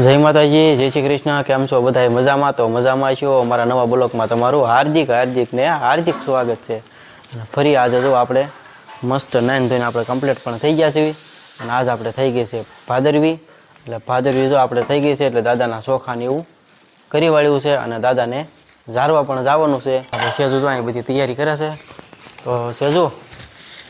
જય માતાજી, જય શ્રી કૃષ્ણ. કેમ છો બધા મજામાં? તો મજામાં છો? અમારા નવા બ્લોકમાં તમારું હાર્દિક હાર્દિક ને હાર્દિક સ્વાગત છે. અને ફરી આજે જો આપણે મસ્ત નાઈન ધોઈને આપણે કમ્પ્લીટ પણ થઈ ગયા છીએ. અને આજ આપણે થઈ ગઈ છે ભાદરવી. એટલે ભાદરવી જો આપણે થઈ ગઈ છે, એટલે દાદાના શોખાને એવું કરી વાળ્યું છે અને દાદાને ઝારવા પણ જવાનું છે. આપણે સેજુ જો અહીં બધી તૈયારી કરે છે. તો સેજુ,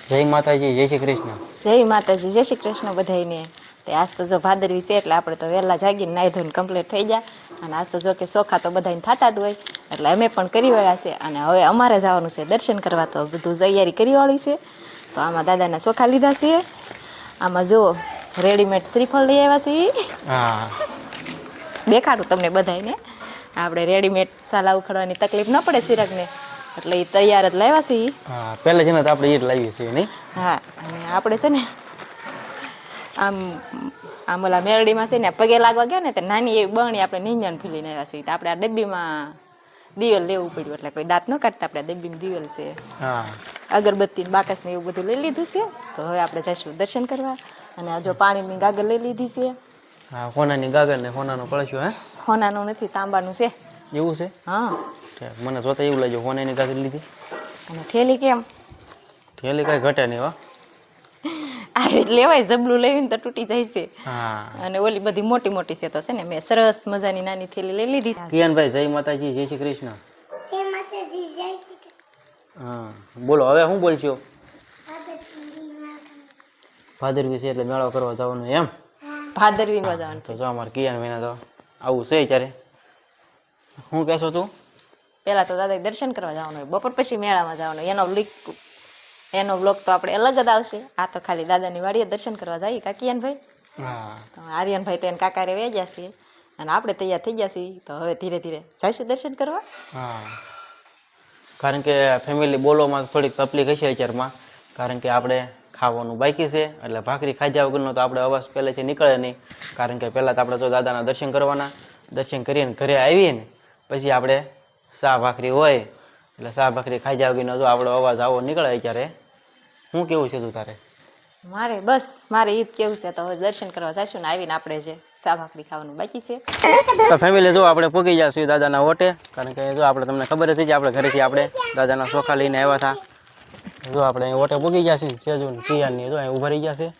જય માતાજી, જય શ્રી કૃષ્ણ. જય માતાજી, જય શ્રી કૃષ્ણ બધાયને. તે આજ તો જો ભાદરવી છે એટલે આપણે તો વહેલા જાગીને નાહી ધોઈને કમ્પ્લીટ થઈ જાય અને આજ તો જો કે ચોખા તો બધાને થતા જ હોય. એટલે અમે પણ કરી વળ્યા છે. અને હવે અમારે જવાનું છે દર્શન કરવા તો બધું તૈયારી કરી વાળી છે. તો આમાં દાદાના ચોખા લીધા છે. આમાં જો રેડીમેડ શ્રીફળ લઈ આવ્યા છે. દેખાડું તમને બધાને આપણે રેડીમેડ સાલા ઉખડવાની તકલીફ ન પડે સિરકને એટલે એ તૈયાર જ લાવ્યા છે. હા પહેલા જેને આપણે એ જ લાવીએ છીએ નહીં? હા અને આપણે છે ને આમ આમ ઓલા મેરડીમાં છે ને પગે લાગવા ગયા ને તો નાની એવી બણી આપણે નીંજણ ફૂલીને આવ્યા છીએ. તો આપણે આ ડબ્બીમાં દિવેલ લેવું પડ્યું. એટલે કોઈ દાંત ન કાઢતા આપણે ડબ્બીમાં દિવેલ છે. હા. અગરબત્તી બાકસ ને એવું બધું લઈ લીધું છે. તો હવે આપણે જઈશું દર્શન કરવા. અને આજો પાણીની ગાગર લઈ લીધી છે. હા હોનાની ગાગર ને હોનાનો કળશો હે? હોનાનું નથી તાંબાનું છે. એવું છે? હા. મને જોતા એવું લાગ્યું હોનાની ગાગર લીધી. અને ઠેલી કેમ? ઠેલી કાંઈ ઘટે નહીં હો. આવી લેવાય જબલું લેવીને તો તૂટી જાય છે. અને ઓલી બધી મોટી મોટી છે તો છે ને મેં સરસ મજાની નાની થેલી લઈ લીધી. કિયાનભાઈ જય માતાજી જય શ્રી કૃષ્ણ. હા. બોલો હવે શું બોલશો? ભાદરવી છે એટલે મેળો કરવા જવાનું એમ? ભાદરવી જવાનું છે. જો અમારે કિયાન ભાઈને તો આવું છે ત્યારે હું કહેશો તું? પેલા તો દાદા દર્શન કરવા જવાનું હોય બપોર પછી મેળામાં જવાનું એનો લીક એનો બ્લોગ તો આપણે અલગ જ આવશે. આ તો ખાલી દાદાની વાડીએ દર્શન કરવા જઈએ કાકિયાનભાઈ. હા. તો આર્યનભાઈ તો એને કાકારે વહી જશે અને આપણે તૈયાર થઈ ગયા છીએ. તો હવે ધીરે ધીરે જઈશું દર્શન કરવા. કારણ કે ફેમિલી બોલવામાં થોડીક તકલીફ હશે અત્યારમાં. કારણ કે આપણે ખાવાનું બાકી છે. એટલે ભાખરી ખાજા વગરનો તો આપણે અવાજ પહેલેથી નીકળે નહીં. કારણ કે પહેલાં તો આપણે તો દાદાના દર્શન કરવાના. દર્શન કરીને ઘરે આવીએ ને પછી આપણે શાહ ભાખરી હોય. એટલે શાહ ભાખરી ખાજા વગરનો જો આપણો અવાજ આવો નીકળે અત્યારે. શું કેવું છે તું તારે? મારે બસ મારે ઈ જ કેવું છે તો હવે દર્શન કરવા જઈશું ને આવીને આપણે જે ચા ભાખરી ખાવાનું બાકી છે. તો ફેમિલી જો આપણે પૂગી જઈશું દાદાના ઓટે કારણ કે જો આપણે તમને ખબર હતી કે આપણે ઘરેથી આપણે દાદાના ચોખા લઈને આવ્યા હતા. જો આપણે અહીં ઓટે પૂગી જઈશું સેજુ ને પિયાની જો અહીં ઊભા રહી ગયા છે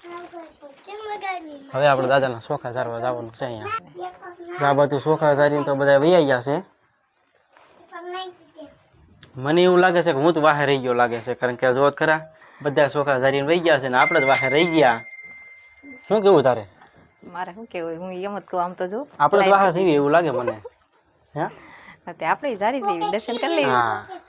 હવે આપણે દાદાના ચોખા સારવા જવાનું છે અહીંયા. આ બધું ચોખા સારીને તો બધા વૈયા ગયા છે. મને એવું લાગે છે કે હું તો બહાર રહી ગયો લાગે છે કારણ કે જોત ખરા. બધા છોકરા ધારીને વહી ગયા છે ને આપણે જ બહાર રહી ગયા. શું કેવું તારે? મારે શું કેવું? હું એમ જ કહું આમ તો જો. આપણે જ છીએ એવું લાગે મને. હે? આપણે જારી દર્શન કરી લેવી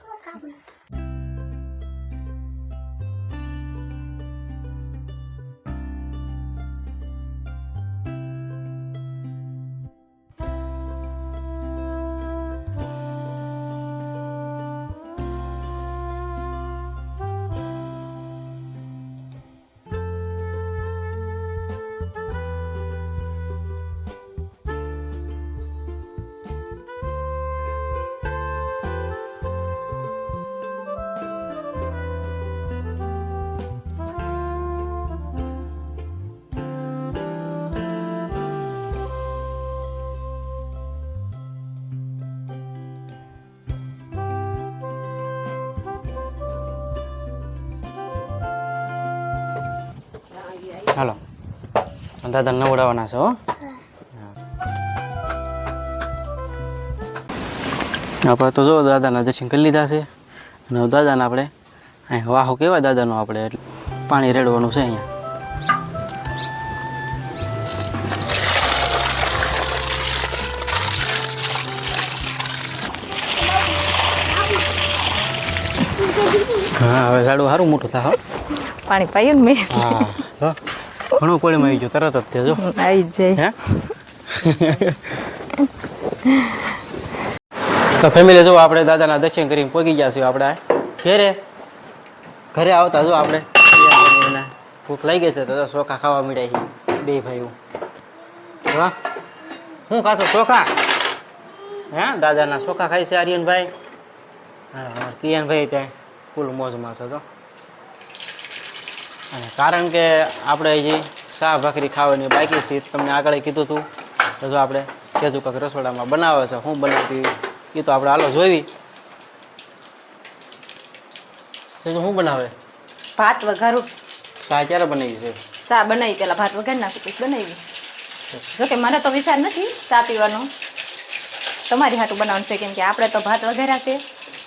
હાલો. દાદા નવડાવવાના છે હો. આપણે તો જો દાદાના દર્શન કરી લીધા છે. અને દાદાને આપણે અહીં વાહો કહેવાય દાદાનો આપણે એટલે પાણી રેડવાનું છે અહીંયા. હા હવે ઝાડું સારું મોટું થાય પાણી પાયું ને મેં. હા. ઘણું કોળીમાં આવી ગયું. તરત જ તે જો આવી જાય તો ફેમિલી જો આપણે દાદાના દર્શન કરીને પહોંચી ગયા છીએ આપણે. ઘરે? ઘરે આવતા જો આપણે. ભૂખ લાગી ગઈ છે તો ચોખા ખાવા મળ્યા છે બે ભાઈઓ. હા શું ખાતો ચોખા? હે? દાદાના ચોખા ખાય છે આર્યનભાઈ. હા કિયાનભાઈ ત્યાં ફૂલ મોજમાં છે જો કારણ કે આપણે હજી શાહ ભાખરી ખાવાની બાકી છે તમને આગળ કીધું હતું તો જો આપણે સેજુ કાંક રસોડામાં બનાવે છે શું બનાવતી એ તો આપણે હાલો જોઈ. સેજુ શું બનાવે? ભાત વઘારું. સા ક્યારે બનાવી છે? શાહ બનાવી પેલા ભાત વઘારી નાખું પછી બનાવી જોકે મને તો વિચાર નથી ચા પીવાનો. તમારી હાટું બનાવવાનું છે કેમ કે આપણે તો ભાત વઘાર્યા છે.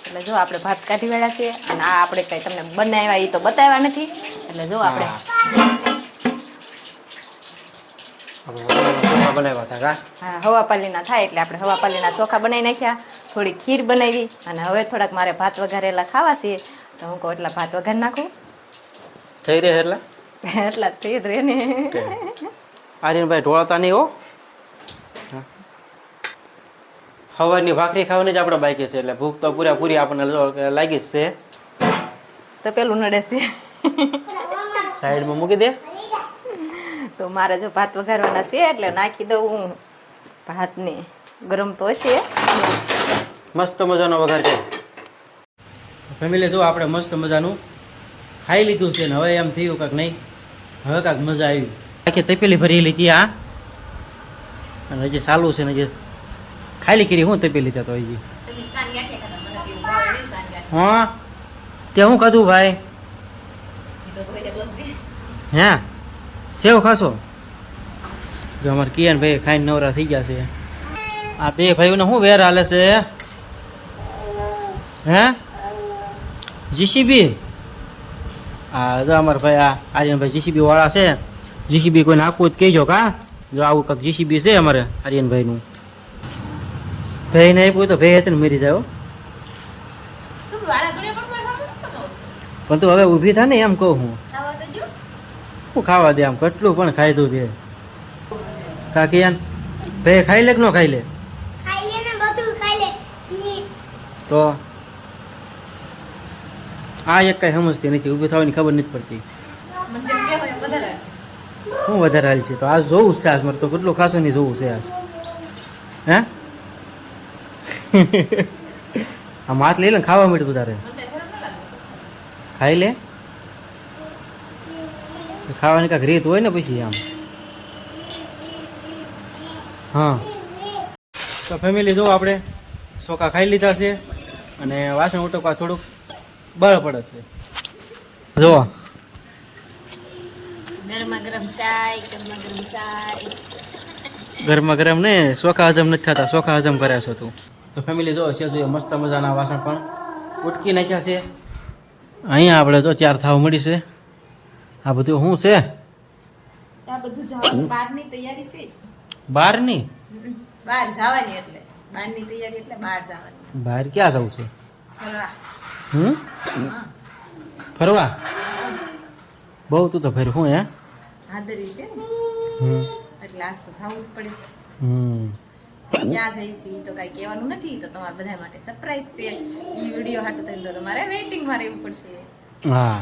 એટલે જો આપણે ભાત કાઢી વેળા છે અને આ આપણે કંઈ તમને બનાવ્યા એ તો બતાવ્યા નથી. એટલે જો આપણે હવાપાલીના થાય એટલે આપણે હવાપાલીના ચોખા બનાવી નાખ્યા થોડી ખીર બનાવી અને હવે થોડાક મારે ભાત વઘારેલા ખાવા છે. તો હું કહું એટલા ભાત વઘાર નાખું. થઈ રહે એટલે? એટલા થઈ જ રહે ને. આર્યનભાઈ ઢોળાતા નહીં હો. હવાની ભાખરી ખાવાની જ આપણે બાકી છે એટલે ભૂખ તો પૂરેપૂરી આપણને લાગી જ છે. તો પેલું નડે છે. સાઈડમાં મૂકી દે. તો મારે જો ભાત વઘારવાના છે એટલે નાખી દઉં હું ભાતને. ગરમ તો હશે. મસ્ત મજાનો વઘાર છે. ફેમિલી જો આપણે મસ્ત મજાનું ખાઈ લીધું છે ને હવે એમ થયું કાંક નહીં. હવે કાંક મજા આવી. આખી તપેલી ભરી લીધી આ. અને હજી ચાલુ છે ને હજી ખાલી કરી હું તપેલી તો હજી. હા તે હું? કધું ભાઈ? હે? સેવ ખાશો? જો અમારે કિયાન ભાઈ ખાઈને નવરા થઈ ગયા છે. આ બે ભાઈઓને શું વેર હાલે છે? હે? જીસીબી આ જો અમારા ભાઈ આ આર્યનભાઈ જીસીબી વાળા છે. જીસીબી કોઈને આપવું જ કહેજો કા. જો આવું કાંક જીસીબી છે અમારે આર્યનભાઈનું. ભાઈને આપ્યું તો ભાઈ હતી મરી જાય. પણ તું હવે ઊભી થા ને એમ કહું હું. શું ખાવા દે આમ કેટલું પણ ખાધું છે. કાકી યાન ભાઈ ખાઈ લે કે ન ખાઈ લે? ખાઈ લે ને બધું ખાઈ લે. તો આ એક કઈ સમજતી નથી ઊભી થવાની ખબર નથી પડતી. શું વધારે હાલ છે? તો આજ જોવું છે આજ મારે તો કેટલું ખાસો નહીં જોવું છે આજ. હે? આમ હાથ લઈ લે ખાવા મળ્યું તારે. ખાઈ લે? ખાવાની કાંઈક રીત હોય ને પછી આમ. હા. તો ફેમિલી જો આપણે ચોખા ખાઈ લીધા છે અને વાસણ ઉટકવા થોડુંક બળ પડે છે. જો ગરમા ગરમ ને ચોખા હજમ નથી થતા ચોખા હજમ કર્યા છો તું. તો ફેમિલી જો છે જોઈએ મસ્ત મજાના વાસણ પણ ઉટકી નાખ્યા છે. અહીંયા આપણે જો ચાર થાવ મળી છે. આ બધું શું છે? આ બધું જવાનું બહારની તૈયારી છે? બહારની? બહાર જવાની એટલે. બહારની તૈયારી એટલે બહાર જવાની. બહાર ક્યાં જવું છે? ફરવા. હમ? ફરવા? બહુ તું તો ફેર શું હે? હાદરી છે ને? હમ. એટલે આજ તો જવું જ પડે. હમ. ક્યાં જઈશી તો કાંઈ કહેવાનું નથી. તો તમારા બધા માટે સરપ્રાઈઝ છે. એ વીડિયો હાટું તો તમારે વેઇટિંગમાં રહેવું પડશે. હા.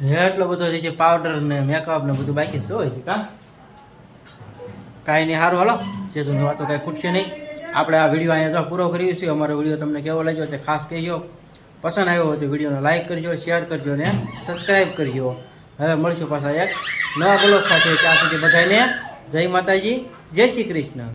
એટલો બધો જે છે પાવડર ને મેકઅપ ને બધું બાકી શું હોય છે કા કાંઈ નહીં સારું હાલો. સેતુની વાતો કાંઈ ખૂટશે નહીં. આપણે આ વીડિયો અહીંયા જો પૂરો કરીએ છીએ અમારો વીડિયો તમને કેવો લાગ્યો તે ખાસ કહેજો. પસંદ આવ્યો હોય તો વિડીયોને લાઇક કરજો શેર કરજો ને સબસ્ક્રાઈબ કરજો. હવે મળશું પાછા એક નવા બ્લોગ સાથે. ત્યાં સુધી બધાને જય માતાજી જય શ્રી કૃષ્ણ.